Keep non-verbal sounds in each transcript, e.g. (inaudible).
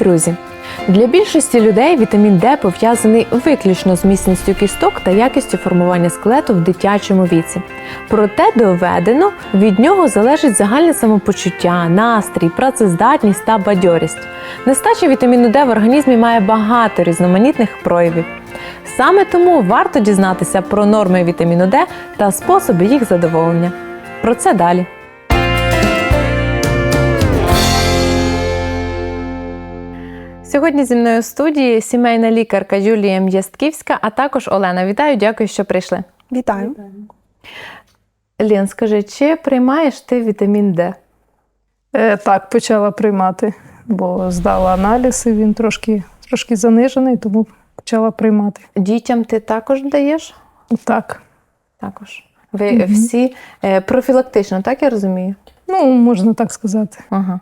друзі! Для більшості людей вітамін Д пов'язаний виключно з міцністю кісток та якістю формування скелету в дитячому віці. Проте доведено, від нього залежить загальне самопочуття, настрій, працездатність та бадьорість. Нестача вітаміну Д в організмі має багато різноманітних проявів. Саме тому варто дізнатися про норми вітаміну Д та способи їх задоволення. Про це далі. Сьогодні зі мною в студії сімейна лікарка Юлія М'ястківська, а також Олена. Вітаю, дякую, що прийшли. Вітаю. Лен, скажи, чи приймаєш ти вітамін Д? Е, так, почала приймати, бо здала аналіз, і він трошки, трошки занижений, тому почала приймати. Дітям ти також даєш? Так. Також. Ви всі е, профілактично, так я розумію? Ну, можна так сказати. Ага.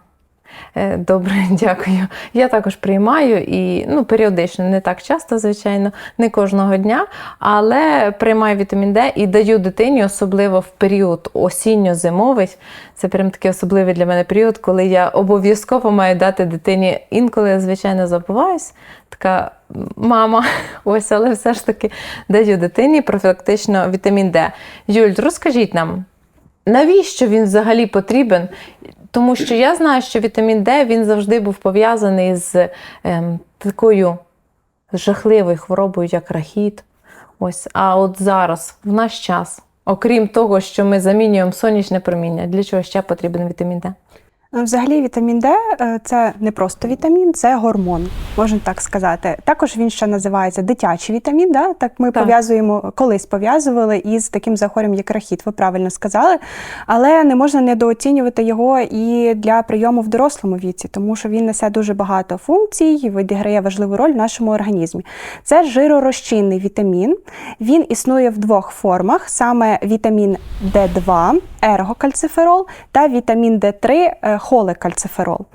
Е, Добре, (laughs) дякую. Я також приймаю і ну, періодично, не так часто, звичайно, не кожного дня, але приймаю вітамін Д і даю дитині, особливо в період осінньо-зимовий. Це прям такий особливий для мене період, коли я обов'язково маю дати дитині. Інколи я, звичайно, забуваюсь. Така мама, (laughs) ось, але все ж таки даю дитині профілактично вітамін Д. Юль, розкажіть нам, навіщо він взагалі потрібен? Тому що я знаю, що вітамін Д він завжди був пов'язаний з ем, такою жахливою хворобою, як рахіт. Ось, а от зараз, в наш час, окрім того, що ми замінюємо сонячне проміння, для чого ще потрібен вітамін Д? Ну, Взагалі, вітамін Д е, це не просто вітамін, це гормон, можна так сказати. Також він ще називається дитячий вітамін. Да? Так ми Так. пов'язуємо, колись пов'язували із таким захворюванням, як рахіт, ви правильно сказали. Але не можна недооцінювати його і для прийому в дорослому віці, тому що він несе дуже багато функцій, відіграє важливу роль в нашому організмі. Це жиророзчинний вітамін. Він існує в двох формах: саме вітамін Д2, ергокальциферол, та вітамін Д3 е, холекальциферол.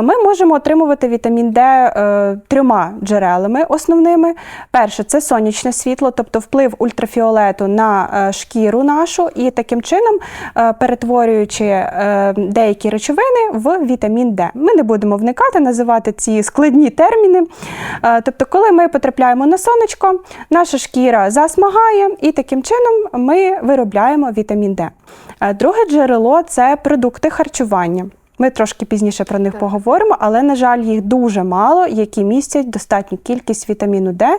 Ми можемо отримувати вітамін Д е, трьома джерелами основними. Перше це сонячне світло, тобто вплив ультрафіолету на е, шкіру нашу, і таким чином е, перетворюючи деякі речовини в вітамін Д. Ми не будемо вникати, називати ці складні терміни. Тобто, коли ми потрапляємо на сонечко, наша шкіра засмагає, і таким чином ми виробляємо вітамін Д. Друге джерело це продукти харчування. Ми трошки пізніше про них поговоримо, але, на жаль, їх дуже мало, які містять достатню кількість вітаміну Д,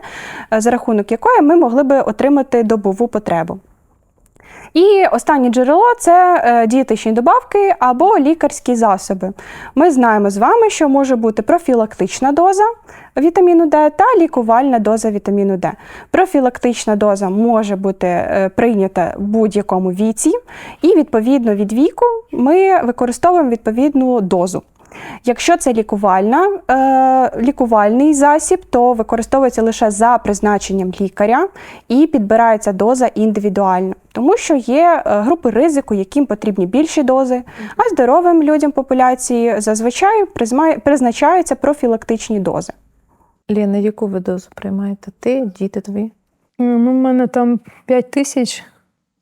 е, за рахунок якої ми могли би отримати добову потребу. І останнє джерело це е, дієтичні добавки або лікарські засоби. Ми знаємо з вами, що може бути профілактична доза вітаміну Д та лікувальна доза вітаміну Д. Профілактична доза може бути е, прийнята в будь-якому віці, і відповідно від віку ми використовуємо відповідну дозу. Якщо це лікувальна, е, лікувальний засіб, то використовується лише за призначенням лікаря і підбирається доза індивідуально, тому що є е, групи ризику, яким потрібні більші дози, а здоровим людям популяції зазвичай призначаються профілактичні дози. Лена, яку ви дозу приймаєте? Ти, діти твої? Ну, в мене там 5 тисяч.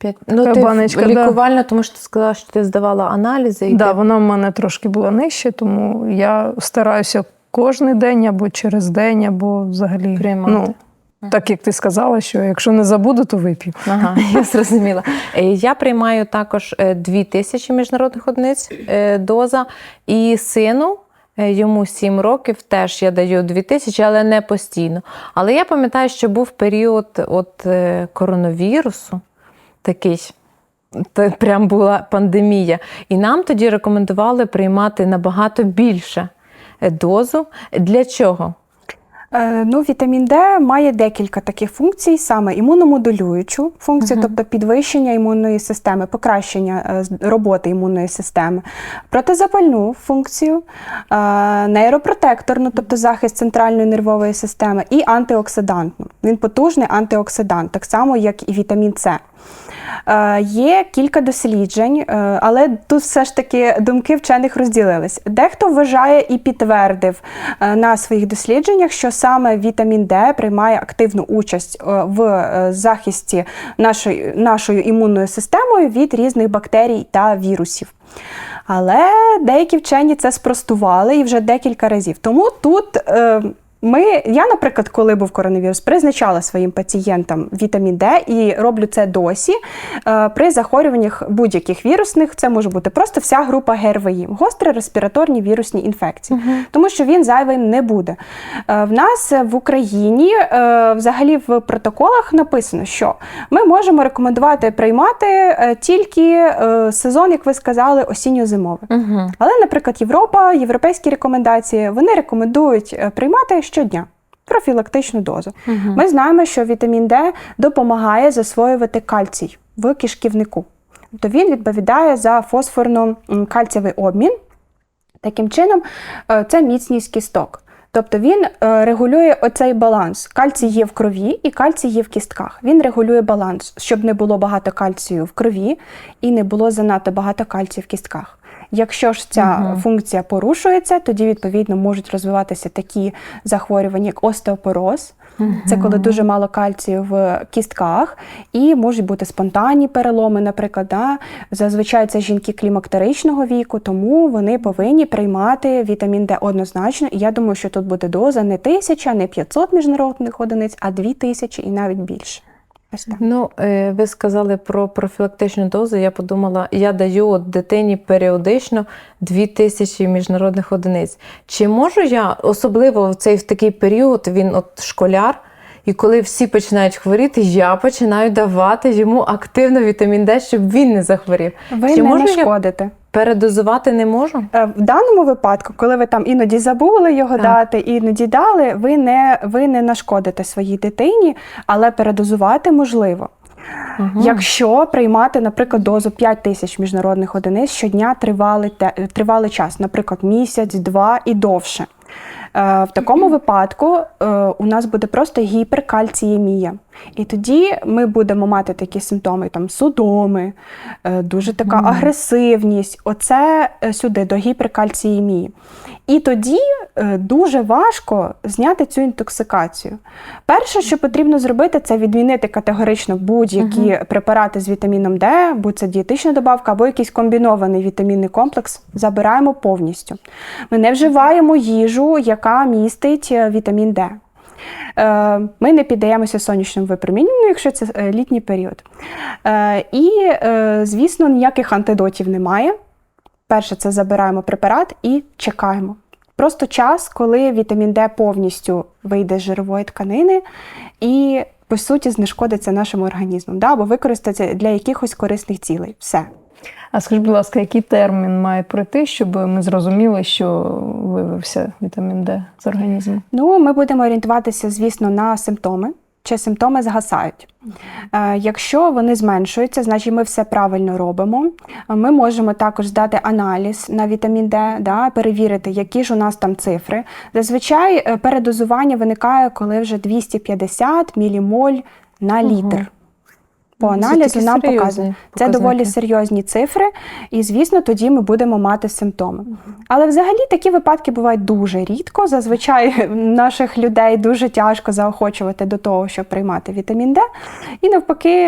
П'ять. Ну, Така ти баночка, да. тому що ти сказала, що ти здавала аналізи. І Да, ти... вона в мене трошки була нижче, тому я стараюся кожен день або через день, або взагалі. Приймати. Ну, так як ти сказала, що якщо не забуду, то вип'ю. Ага, (laughs) я зрозуміла. Е, Я приймаю також е, 2 тисячі міжнародних одиниць е, доза. І сину, йому 7 років, теж я даю 2 тисячі, але не постійно. Але я пам'ятаю, що був період от, коронавірусу такий. Це прям була пандемія. І нам тоді рекомендували приймати набагато більше дозу. Для чого? Е, Ну, вітамін Д має декілька таких функцій, саме імуномодулюючу функцію, тобто підвищення імунної системи, покращення е, роботи імунної системи, протизапальну функцію, е, нейропротекторну, тобто захист центральної нервової системи, і антиоксидантну. Він потужний антиоксидант, так само як і вітамін С. Е, Є кілька досліджень, е, але тут все ж таки думки вчених розділились. Дехто вважає і підтвердив е, на своїх дослідженнях, що саме вітамін Д приймає активну участь в захисті нашої, нашою імунною системою від різних бактерій та вірусів. Але деякі вчені це спростували і вже декілька разів. Тому тут. Ми, я, наприклад, коли був коронавірус, призначала своїм пацієнтам вітамін Д і роблю це досі е, при захворюваннях будь-яких вірусних. Це може бути просто вся група ГРВІ, гострі респіраторні вірусні інфекції, тому що він зайвим не буде. Е, в нас в Україні е, взагалі в протоколах написано, що ми можемо рекомендувати приймати тільки сезон, як ви сказали, осінньо-зимовий. Угу. Але, наприклад, Європа, європейські рекомендації вони рекомендують приймати щодня профілактичну дозу. Ми знаємо, що вітамін Д допомагає засвоювати кальцій в кишківнику. Тобто він відповідає за фосфорно-кальцієвий обмін. Таким чином, е, це міцність кісток. Тобто він е, регулює оцей баланс. Кальцій є в крові і кальцій є в кістках. Він регулює баланс, щоб не було багато кальцію в крові і не було занадто багато кальцію в кістках. Якщо ж ця Мгм. функція порушується, тоді відповідно можуть розвиватися такі захворювання, як остеопороз. Це коли дуже мало кальцію в кістках, і можуть бути спонтанні переломи, наприклад. Да? Зазвичай це жінки клімактеричного віку, тому вони повинні приймати вітамін Д однозначно. І я думаю, що тут буде доза не тисяча, не 500 міжнародних одиниць, а дві тисячі і навіть більше. Ось так. Ну, е, ви сказали про профілактичну дозу. Я подумала, я даю от дитині періодично 2000 міжнародних одиниць. Чи можу я, особливо в цей в такий період, він от школяр, і коли всі починають хворіти, я починаю давати йому активно вітамін Д, щоб він не захворів. Ви Чи не можу я нашкодите. Передозувати не можу? Е, В даному випадку, коли ви там іноді забули його Так. дати, іноді дали, ви не, ви не нашкодите своїй дитині, але передозувати можливо. Угу. Якщо приймати, наприклад, дозу 5 тисяч міжнародних одиниць щодня тривалий, тривалий час, наприклад, місяць, два і довше. Е, В такому випадку е, у нас буде просто гіперкальціємія. І тоді ми будемо мати такі симптоми, там судоми, е, дуже така агресивність. Оце сюди до гіперкальціємії. І тоді дуже важко зняти цю інтоксикацію. Перше, що потрібно зробити, це відмінити категорично будь-які препарати з вітаміном Д, будь це дієтична добавка або якийсь комбінований вітамінний комплекс. Забираємо повністю. Ми не вживаємо їжу, яка містить е, вітамін Д. Е, Ми не піддаємося сонячному випромінюванню, якщо це е, літній період. І, звісно, ніяких антидотів немає. Перше, це забираємо препарат і чекаємо. Просто час, коли вітамін Д повністю вийде з жирової тканини і, по суті, знешкодиться нашим організмом, да, або використається для якихось корисних цілей. Все. А скажіть, будь ласка, який термін має пройти, щоб ми зрозуміли, що виявився вітамін Д з організму? Ну, ми будемо орієнтуватися, звісно, на симптоми. Чи симптоми згасають? Е, якщо вони зменшуються, значить ми все правильно робимо. Ми можемо також здати аналіз на вітамін Д, да, перевірити, які ж у нас там цифри. Зазвичай е, передозування виникає, коли вже 250 мілімоль на літр. По аналізу нам серйозні показує. Це доволі серйозні цифри, і звісно, тоді ми будемо мати симптоми. Але взагалі такі випадки бувають дуже рідко. Зазвичай (laughs) наших людей дуже тяжко заохочувати до того, щоб приймати вітамін Д. І навпаки,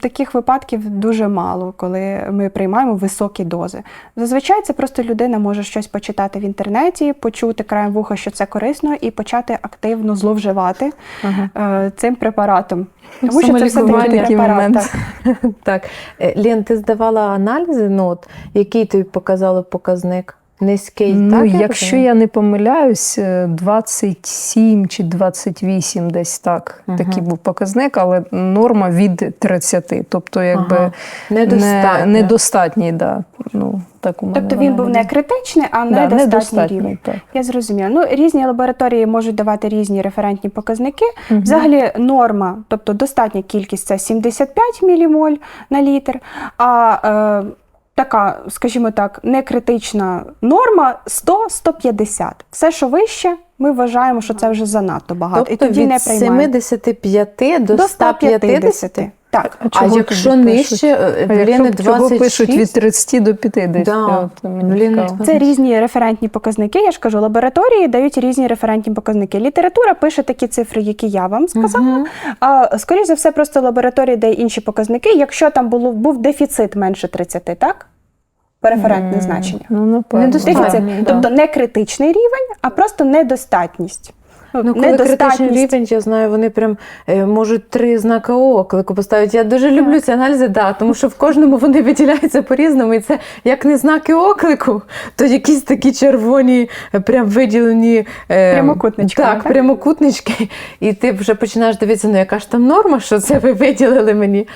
таких випадків дуже мало, коли ми приймаємо високі дози. Зазвичай це просто людина може щось почитати в інтернеті, почути краєм вуха, що це корисно, і почати активно зловживати Ага. е, цим препаратом. Тому що це все-таки такий момент. (laughs) так. Е, Лен, ти здавала аналізи, ну от, який тобі показали показник? Низький, Ну, так? якщо я не помиляюсь, е, 27 чи 28 десь так. Мгм. Такий був показник, але норма від 30. Тобто, якби Ага. Недостатньо. Не, недостатній, да. Ну, так у мене Тобто він був не критичний, а Да, недостатній недостатній, рівень. так. Я зрозуміла. Ну, різні лабораторії можуть давати різні референтні показники. Мгм. Взагалі норма, тобто достатня кількість це 75 мілімоль на літр. А е, така, скажімо так, некритична норма 100-150. Все, що вище, ми вважаємо, що це вже занадто багато. Тобто і тоді від не приймаємо. 75 до, До 150? 150. Так. А чого якщо нижче, А Лени якщо чого пишуть від 30 до 50? Да. От мені Це різні референтні показники. Я ж кажу, лабораторії дають різні референтні показники. Література пише такі цифри, які я вам сказала. Мгм. А скоріш за все, просто лабораторія дає інші показники. Якщо там було був дефіцит менше 30, так? переферентне Мгм. значення. Ну. Недостатньо. Дефіцит. Тобто не критичний рівень, а просто недостатність. Ну, коли критичний рівень, я знаю, вони прям е, можуть три знаки оклику поставити. Я дуже люблю ці аналізи, да, тому що в кожному вони виділяються по-різному. І це як не знаки оклику, то якісь такі червоні, е, прям виділені е, Прямокутнички, Так, так? прямокутнички. І ти вже починаєш дивитися, ну яка ж там норма, що це ви виділили мені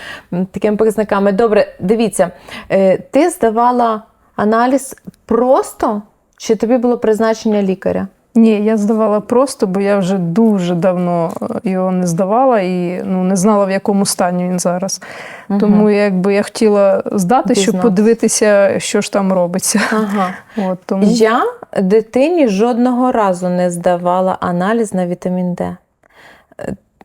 такими показниками. Добре, дивіться, е, ти здавала аналіз просто, чи тобі було призначення лікаря? Ні, я здавала просто, бо я вже дуже давно е, його не здавала і ну, не знала, в якому стані він зараз. Тому якби я хотіла здати, щоб подивитися, що ж там робиться. Ага. (laughs) От, тому... Я дитині жодного разу не здавала аналіз на вітамін Д.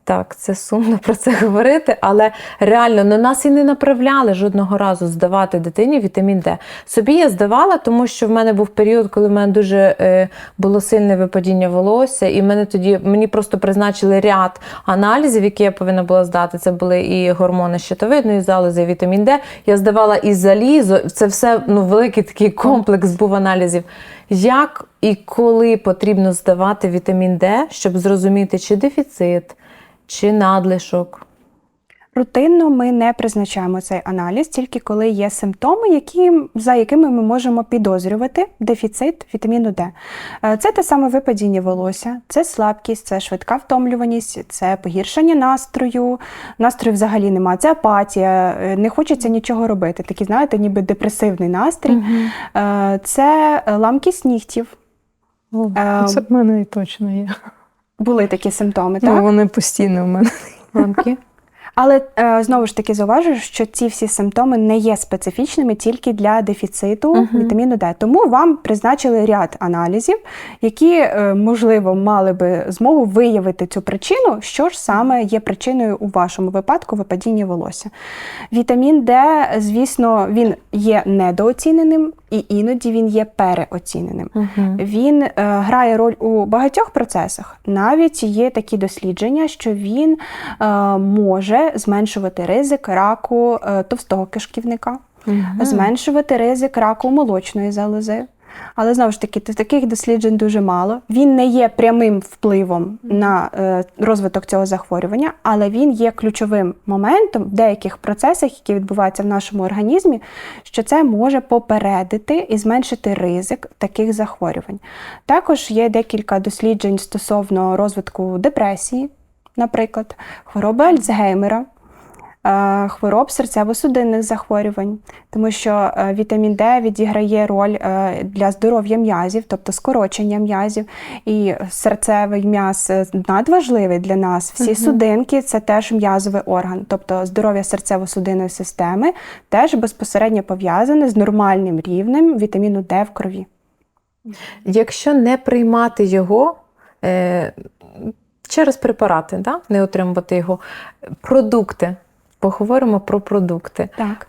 Так, це сумно (laughs) про це говорити, але реально ну, нас і не направляли жодного разу здавати дитині вітамін Д. Собі я здавала, тому що в мене був період, коли в мене дуже е, було сильне випадіння волосся, і мене тоді мені просто призначили ряд аналізів, які я повинна була здати. Це були і гормони щитовидної залози, і вітамін Д. Я здавала і залізо. Це все ну, великий такий комплекс був аналізів. Як і коли потрібно здавати вітамін Д, щоб зрозуміти, чи дефіцит, чи надлишок. Рутинно ми не призначаємо цей аналіз тільки коли є симптоми, які, за якими ми можемо підозрювати дефіцит вітаміну Д. Е, Це те саме випадіння волосся, це слабкість, це швидка втомлюваність, це погіршення настрою. Настрою взагалі немає, це апатія, е, не хочеться нічого робити. Такий, знаєте, ніби депресивний настрій. Е, Це ламкість нігтів. О, Це в мене і точно є. Були такі симптоми, Ну, вони постійно в мене. Ламки? Але е, знову ж таки зауважу, що ці всі симптоми не є специфічними тільки для дефіциту Мгм. вітаміну Д. Тому вам призначили ряд аналізів, які, е, можливо, мали би змогу виявити цю причину, що ж саме є причиною у вашому випадку випадіння волосся. Вітамін Д, звісно, він є недооціненим і іноді він є переоціненим. Мгм. Він е, грає роль у багатьох процесах. Навіть є такі дослідження, що він е, може зменшувати ризик раку е, товстого кишківника, Мгм. зменшувати ризик раку молочної залози. Але знову ж таки, таких досліджень дуже мало. Він не є прямим впливом на е, розвиток цього захворювання, але він є ключовим моментом в деяких процесах, які відбуваються в нашому організмі, що це може попередити і зменшити ризик таких захворювань. Також є декілька досліджень стосовно розвитку депресії, наприклад, хвороби Альцгеймера. Е, Хвороб серцево-судинних захворювань, тому що е, вітамін Д відіграє роль е, для здоров'я м'язів, тобто скорочення м'язів, і серцевий м'яз надважливий для нас. Всі судинки це теж м'язовий орган, тобто здоров'я серцево-судинної системи теж безпосередньо пов'язане з нормальним рівнем вітаміну Д в крові. Якщо не приймати його е, через препарати, да? не отримувати його, продукти. Поговоримо про продукти. Так.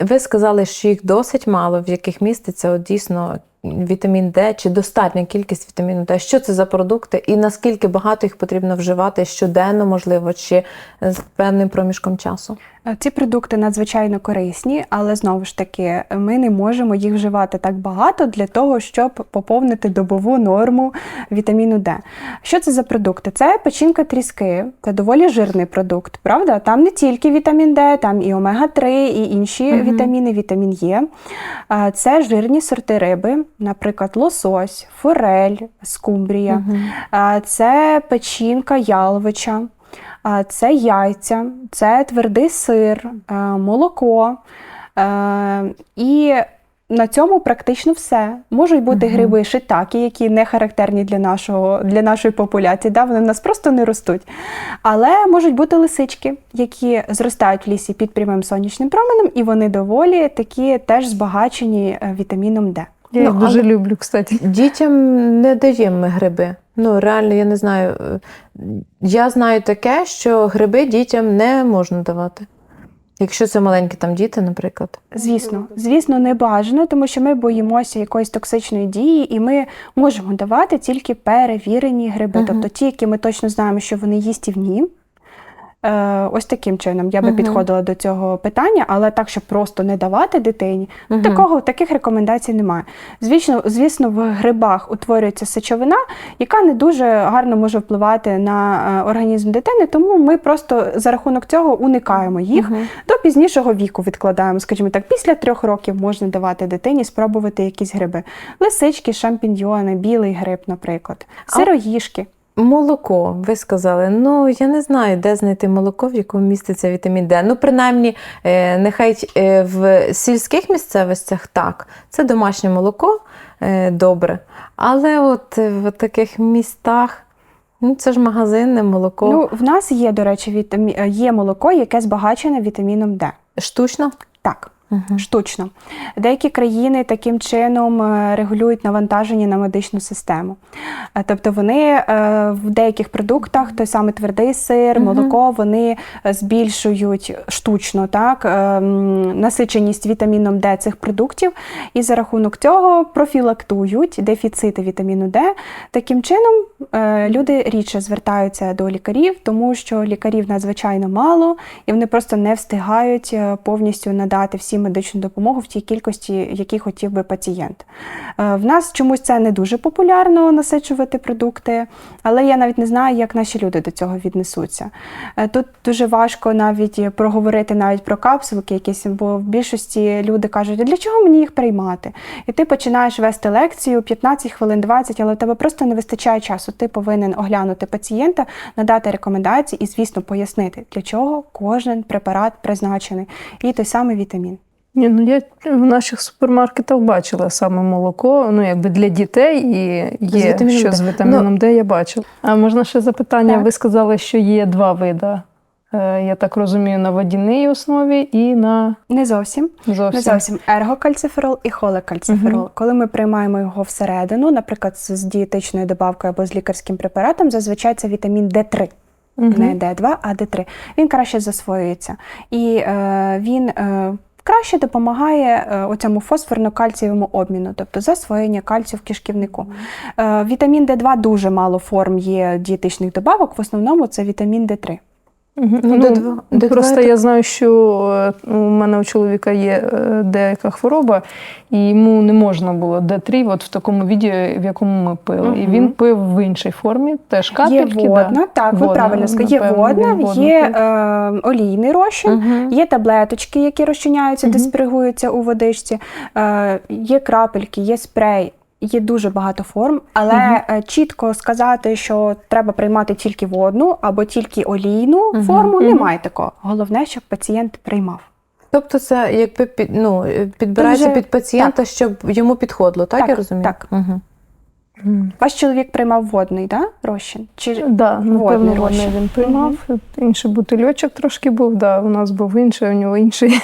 Ви сказали, що їх досить мало, в яких міститься от, дійсно вітамін Д, чи достатня кількість вітаміну Д. Що це за продукти і наскільки багато їх потрібно вживати щоденно, можливо, чи з певним проміжком часу? Е, Ці продукти надзвичайно корисні, але знову ж таки, ми не можемо їх вживати так багато для того, щоб поповнити добову норму вітаміну Д. Що це за продукти? Це печінка тріски, це доволі жирний продукт, правда? Там не тільки вітамін Д, там і омега-3, і інші Мгм. вітаміни, вітамін Е. Е, Це жирні сорти риби, наприклад, лосось, форель, скумбрія. Е, Це печінка яловича, це яйця, це твердий сир, е, молоко. Е, І на цьому практично все. Можуть бути Мгм. гриби шитаки, які не характерні для, нашого, для нашої популяції. Да? Вони в нас просто не ростуть. Але можуть бути лисички, які зростають в лісі під прямим сонячним променем, і вони доволі такі теж збагачені е, вітаміном Д. Я їх Ну, дуже люблю, кстати. Дітям не даємо ми гриби. Ну, реально, я не знаю. е, Я знаю таке, що гриби дітям не можна давати. Якщо це маленькі там діти, наприклад. Звісно, звісно, не бажано, тому що ми боїмося якоїсь токсичної дії, і ми можемо давати тільки перевірені гриби, Мгм. тобто ті, які ми точно знаємо, що вони їстівні. Е, ось таким чином я би Мгм. підходила до цього питання, але так, щоб просто не давати дитині, Мгм. такого таких рекомендацій немає. Звісно, звісно, в грибах утворюється сечовина, яка не дуже гарно може впливати на е, організм дитини, тому ми просто за рахунок цього уникаємо їх. Мгм. До пізнішого віку відкладаємо, скажімо так, після трьох років можна давати дитині спробувати якісь гриби. Лисички, шампіньйони, білий гриб, наприклад, сироїшки. Молоко, ви сказали. Ну, я не знаю, де знайти молоко, в якому міститься вітамін Д. Ну, принаймні, е, нехай е, в сільських місцевостях так, це домашнє молоко е, добре. Але от в таких містах, ну, це ж магазинне молоко. Ну, в нас є, до речі, вітамі... є молоко, яке збагачене вітаміном Д. Штучно? Так. Угу. Штучно. Деякі країни таким чином е, регулюють навантаження на медичну систему. Е, Тобто вони е, в деяких продуктах, той самий твердий сир, Мгм. молоко, вони збільшують штучно так, насиченість вітаміном Д цих продуктів, і за рахунок цього профілактують дефіцити вітаміну Д. Таким чином люди рідше звертаються до лікарів, тому що лікарів надзвичайно мало, і вони просто не встигають повністю надати всі медичну допомогу в тій кількості, які хотів би пацієнт. Е, В нас чомусь це не дуже популярно насичувати продукти, але я навіть не знаю, як наші люди до цього віднесуться. Е, Тут дуже важко навіть проговорити навіть про капсулки якісь, бо в більшості люди кажуть, для чого мені їх приймати? І ти починаєш вести лекцію 15 хвилин, 20, але в тебе просто не вистачає часу. Ти повинен оглянути пацієнта, надати рекомендації і, звісно, пояснити, для чого кожен препарат призначений, і той самий вітамін. Ні, ну я в наших супермаркетах бачила саме молоко, ну якби для дітей і є вітаміном що Д. з вітаміном Д, я бачила. А можна ще запитання? Так. Ви сказали, що є два види. Е, Я так розумію, на водяній основі і на Не зовсім. зовсім. Не зовсім ергокальциферол і холекальциферол. Коли ми приймаємо його всередину, наприклад, з з дієтичною добавкою або з лікарським препаратом, зазвичай це вітамін Д3. Мгм. не Д2, а Д3. Він краще засвоюється. І е, він е, краще допомагає е, оцьому фосфорно-кальцієвому обміну, тобто засвоєння кальцію в кишківнику. Е, вітамін Д2 дуже мало форм є дієтичних добавок, в основному це вітамін Д3. Мгм. Ну, Ну, Д2 Д2 просто це- я знаю, що е, у мене у чоловіка є е, деяка хвороба, і йому не можна було Д3 от в такому віді, в якому ми пили. І він пив в іншій формі, теж капельки. є водна, да. так, ви правильно сказали. Є напевно, водна, є е, олійний розчин. Угу. Є таблеточки, які розчиняються, Мгм. диспригуються у водичці, е, є крапельки, є спрей. Є дуже багато форм, але е, чітко сказати, що треба приймати тільки водну або тільки олійну Мгм. форму, Мгм. немає такого. Головне, щоб пацієнт приймав. Тобто це якби під, ну, підбирається вже- під пацієнта, щоб йому підходило, так, Так, я розумію? так. Угу. Ваш чоловік приймав водний, да? розчин? Чи Да, напевно, Водний водний розчин. він приймав. Інший бутильочок трошки був, да, у нас був інший, у нього інший.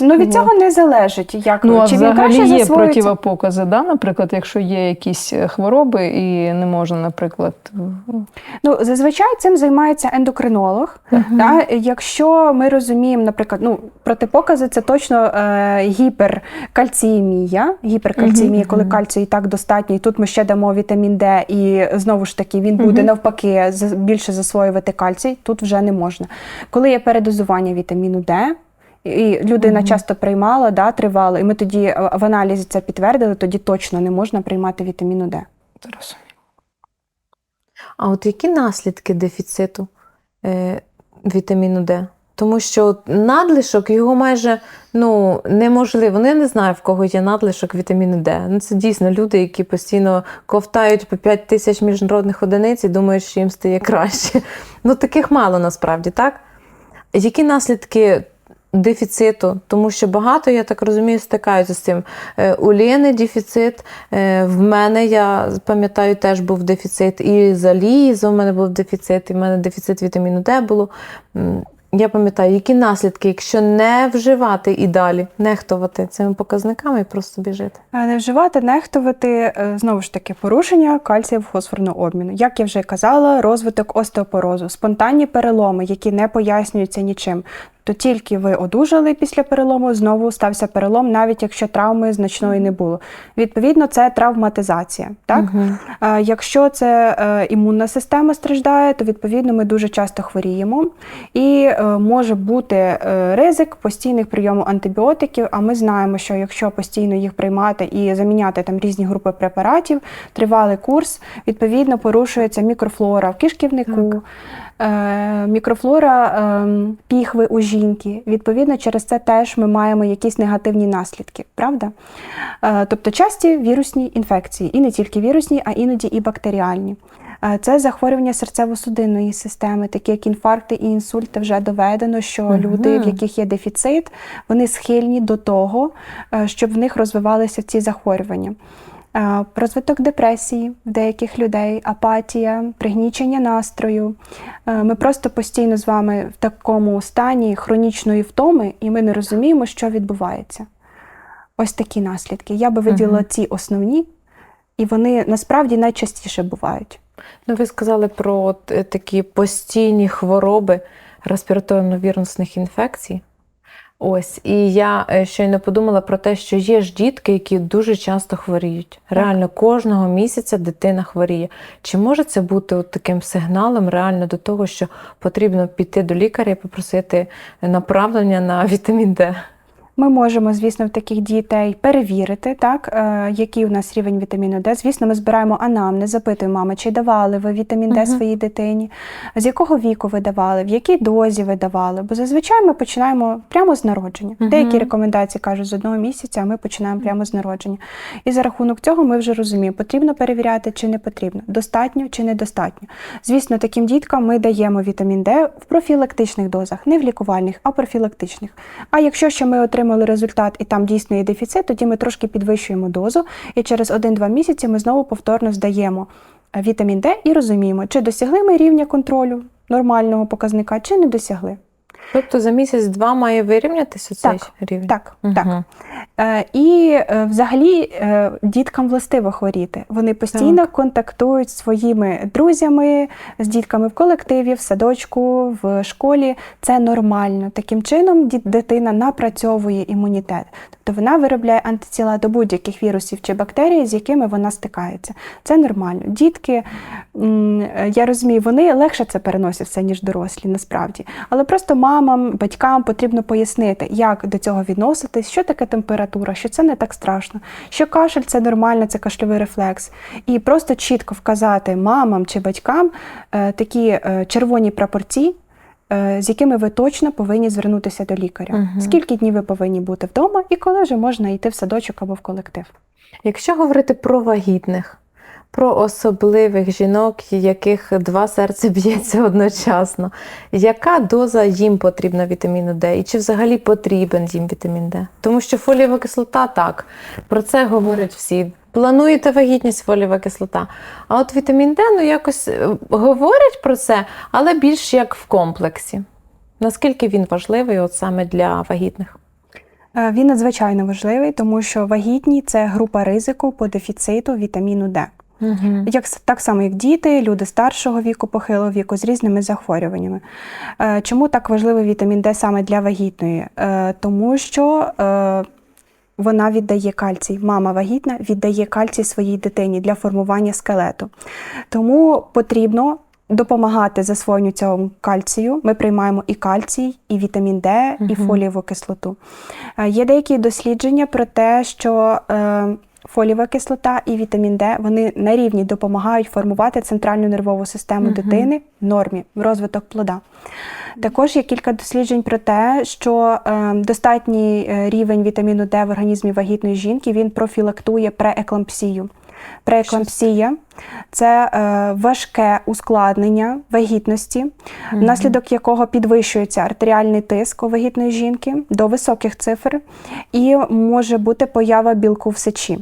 Ну від Вот. цього не залежить, як Ну, а чи він краще є засвоюється. противопокази, да? наприклад, якщо є якісь е, хвороби і не можна, наприклад, Ну, зазвичай цим займається ендокринолог. Да? Якщо ми розуміємо, наприклад, ну, протипокази це точно е, гіперкальціємія. Гіперкальціємія, Мгм. коли кальцію і так достатньо, і тут ми ще дамо вітамін Д, і знову ж таки він буде Мгм. навпаки більше засвоювати кальцій, тут вже не можна. Коли є передозування вітаміну Д, і людина Мгм. часто приймала, да, тривало, і ми тоді е, в аналізі це підтвердили, тоді точно не можна приймати вітаміну Д. Зараз. А от які наслідки дефіциту е, вітаміну Д? Тому що надлишок його майже ну, неможливо. Ну, я не знаю, в кого є надлишок вітаміну Д. Ну, це дійсно люди, які постійно ковтають по 5 тисяч міжнародних одиниць і думають, що їм стає краще. Ну, таких мало насправді, так? Які наслідки дефіциту? Тому що багато, я так розумію, стикаються з цим. Е, У Лєни дефіцит, е, в мене, я пам'ятаю, теж був дефіцит. І Лізу в мене був дефіцит, і в мене дефіцит вітаміну Д було. Я пам'ятаю, які наслідки, якщо не вживати і далі, нехтувати цими показниками і просто біжити. Не вживати, нехтувати е, знову ж таки порушення кальцієво-фосфорного обміну. Як я вже казала, розвиток остеопорозу, спонтанні переломи, які не пояснюються нічим. То тільки ви одужали після перелому, знову стався перелом, навіть якщо травми значної не було. Відповідно, це травматизація. Так? Е, Якщо це е, імунна система страждає, то відповідно ми дуже часто хворіємо, і е, може бути е, ризик постійних прийому антибіотиків. А ми знаємо, що якщо постійно їх приймати і заміняти там різні групи препаратів, тривалий курс, відповідно порушується мікрофлора в кишківнику. е, Мікрофлора е, піхви у жінки. Відповідно, через це теж ми маємо якісь негативні наслідки, правда? Е, Тобто часті вірусні інфекції, і не тільки вірусні, а іноді і бактеріальні. Е, Це захворювання серцево-судинної системи, такі як інфаркти і інсульти. Вже доведено, що Мгм. люди, в яких є дефіцит, вони схильні до того, е, щоб в них розвивалися ці захворювання. Розвиток депресії в деяких людей, апатія, пригнічення настрою. Ми просто постійно з вами в такому стані хронічної втоми, і ми не розуміємо, що відбувається. Ось такі наслідки. Я би виділила Мгм. ці основні, і вони насправді найчастіше бувають. Ну, ви сказали про е, такі постійні хвороби респіраторно-вірусних інфекцій. Ось, і я е, щойно подумала про те, що є ж дітки, які дуже часто хворіють. Реально кожного місяця дитина хворіє. Чи може це бути от таким сигналом реально до того, що потрібно піти до лікаря і попросити направлення на (laughs) вітамін Д? Ми можемо, звісно, в таких дітей перевірити, так, е, який у нас рівень вітаміну Д. Звісно, ми збираємо анамнез, запитуємо, мами, чи давали ви вітамін Д Мгм. своїй дитині, з якого віку ви давали, в якій дозі ви давали. Бо зазвичай ми починаємо прямо з народження. Мгм. Деякі рекомендації кажуть з одного місяця, а ми починаємо прямо з народження. І за рахунок цього ми вже розуміємо, потрібно перевіряти чи не потрібно, достатньо чи недостатньо. Звісно, таким діткам ми даємо вітамін Д в профілактичних дозах, не в лікувальних, а профілактичних. А якщо ще ми отримали результат і там дійсно є дефіцит, тоді ми трошки підвищуємо дозу, і через 1-2 місяці ми знову повторно здаємо вітамін Д і розуміємо, чи досягли ми рівня контролю нормального показника, чи не досягли. Тобто за місяць-два має вирівнятися цей Так, рівень? Так, Мгм. так. Е, І е, взагалі е, діткам властиво хворіти. Вони постійно контактують з своїми друзями, з дітками в колективі, в садочку, в школі. Це нормально. Таким чином дитина напрацьовує імунітет. Тобто вона виробляє антитіла до будь-яких вірусів чи бактерій, з якими вона стикається. Це нормально. Дітки, я розумію, вони легше це переносять все, ніж дорослі, насправді. Але просто мамам, батькам потрібно пояснити, як до цього відноситись, що таке температура, що це не так страшно, що кашель це нормально, це кашльовий рефлекс. І просто чітко вказати мамам чи батькам е, такі е, червоні прапорці. е, З якими ви точно повинні звернутися до лікаря, Мгм. скільки днів ви повинні бути вдома, і коли вже можна йти в садочок або в колектив. Якщо говорити про вагітних, про особливих жінок, яких два серця (laughs) б'ється одночасно, яка доза їм потрібна вітаміну Д? І чи взагалі потрібен їм вітамін Д? Тому що фолієва кислота так, про це говорять всі. Плануєте вагітність фолієва кислота. А от вітамін Д, ну якось е, говорять про це, але більш як в комплексі. Наскільки він важливий от саме для вагітних? Е, Він надзвичайно важливий, тому що вагітні це група ризику по дефіциту вітаміну Д. Угу. Як так само, як діти, люди старшого віку, похилого віку з різними захворюваннями. Е, Чому так важливий вітамін Д саме для вагітної? Е, Тому що е, вона віддає кальцій. Мама вагітна віддає кальцій своїй дитині для формування скелету. Тому потрібно. Допомагати засвоєнню цього кальцію. Ми приймаємо і кальцій, і вітамін Д, і Мгм. фолієву кислоту. Є деякі дослідження про те, що фолієва кислота і вітамін Д вони на рівні допомагають формувати центральну нервову систему Мгм. дитини в нормі, в розвиток плода. Також є кілька досліджень про те, що е, достатній е, рівень вітаміну Д в організмі вагітної жінки він профілактує прееклампсію. Прееклампсія це е, важке ускладнення вагітності, внаслідок якого підвищується артеріальний тиск у вагітної жінки до високих цифр і може бути поява білку в сечі.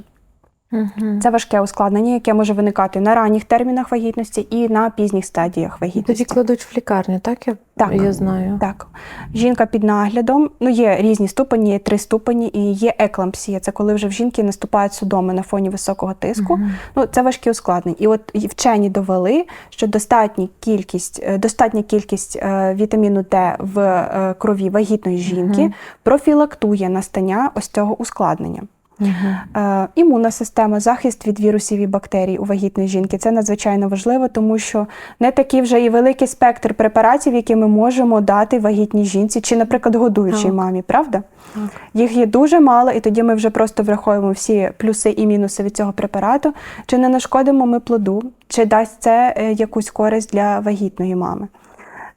Угу. Це важке ускладнення, яке може виникати на ранніх термінах вагітності і на пізніх стадіях вагітності. Тоді кладуть в лікарню, так? Я, Так. я знаю. Так, жінка під наглядом. Ну є різні ступені, є три ступені, і є еклампсія. Це коли вже в жінки наступають судоми на фоні високого тиску. Мгм. Ну це важкі ускладнення. І от вчені довели, що достатня кількість, е, достатня кількість е, вітаміну Д в е, крові вагітної жінки Мгм. профілактує настання ось цього ускладнення. Угу. Імунна система, захист від вірусів і бактерій у вагітної жінки це надзвичайно важливо, тому що не такий вже і великий спектр препаратів, які ми можемо дати вагітній жінці, чи, наприклад, годуючій Так. мамі, правда? Так. Їх є дуже мало, і тоді ми вже просто враховуємо всі плюси і мінуси від цього препарату. Чи не нашкодимо ми плоду, чи дасть це е, якусь користь для вагітної мами?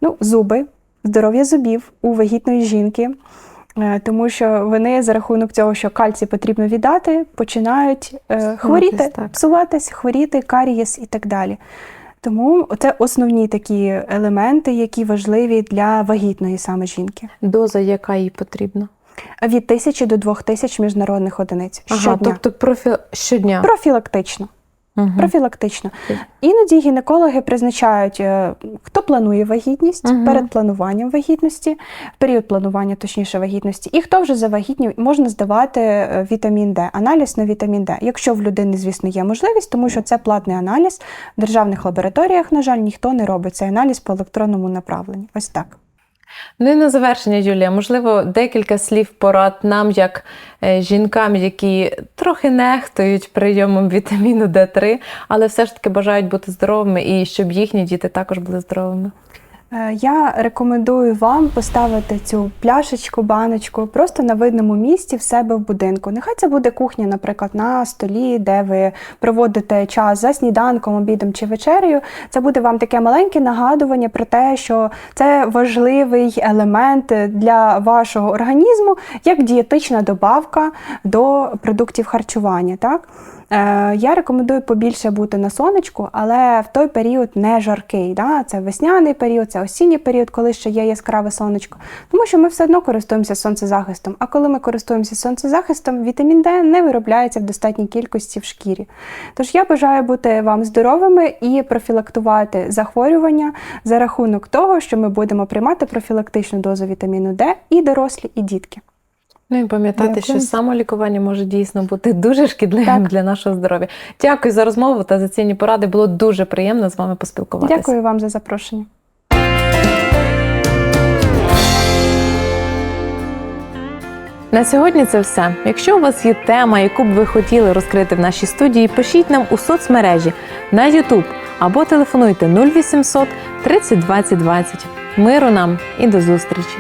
Ну, зуби, здоров'я зубів у вагітної жінки. Е, Тому що вони за рахунок цього, що кальцій потрібно віддати, починають е, хворіти, так. псуватись, хворіти, карієс і так далі. Тому це основні такі елементи, які важливі для вагітної саме жінки. Доза, яка їй потрібна? Від тисячі до двох тисяч міжнародних одиниць Ага, щодня. тобто профі... щодня. Профілактично. Мгм. Профілактично. Іноді гінекологи призначають, е, хто планує вагітність Мгм. перед плануванням вагітності, період планування, точніше, вагітності, і хто вже завагітнів, можна здавати е, вітамін Д, аналіз на вітамін Д. Якщо в людини, звісно, є можливість, тому що це платний аналіз. В державних лабораторіях, на жаль, ніхто не робить цей аналіз по електронному направленню. Ось так. Ну і на завершення, Юлія, можливо, декілька слів порад нам, як е, жінкам, які трохи нехтують прийомом вітаміну Д3, але все ж таки бажають бути здоровими і щоб їхні діти також були здоровими. Е, Я рекомендую вам поставити цю пляшечку, баночку просто на видному місці в себе в будинку. Нехай це буде кухня, наприклад, на столі, де ви проводите час за сніданком, обідом чи вечерею. Це буде вам таке маленьке нагадування про те, що це важливий елемент для вашого організму, як дієтична добавка до продуктів харчування. Так? Е, Я рекомендую побільше бути на сонечку, але в той період не жаркий. Да? Це весняний період, це осінній період, коли ще є яскраве сонечко. Тому що ми все одно користуємося сонцезахистом. А коли ми користуємося сонцезахистом, вітамін Д не виробляється в достатній кількості в шкірі. Тож я бажаю бути вам здоровими і профілактувати захворювання за рахунок того, що ми будемо приймати профілактичну дозу вітаміну Д і дорослі, і дітки. Ну і пам'ятати, Дякую. що самолікування може дійсно бути дуже шкідливим Так. для нашого здоров'я. Дякую за розмову та за цінні поради. Було дуже приємно з вами поспілкуватися. Дякую вам за запрошення. На сьогодні це все. Якщо у вас є тема, яку б ви хотіли розкрити в нашій студії, пишіть нам у соцмережі на YouTube або телефонуйте 0800 30 20 20. Миру нам і до зустрічі!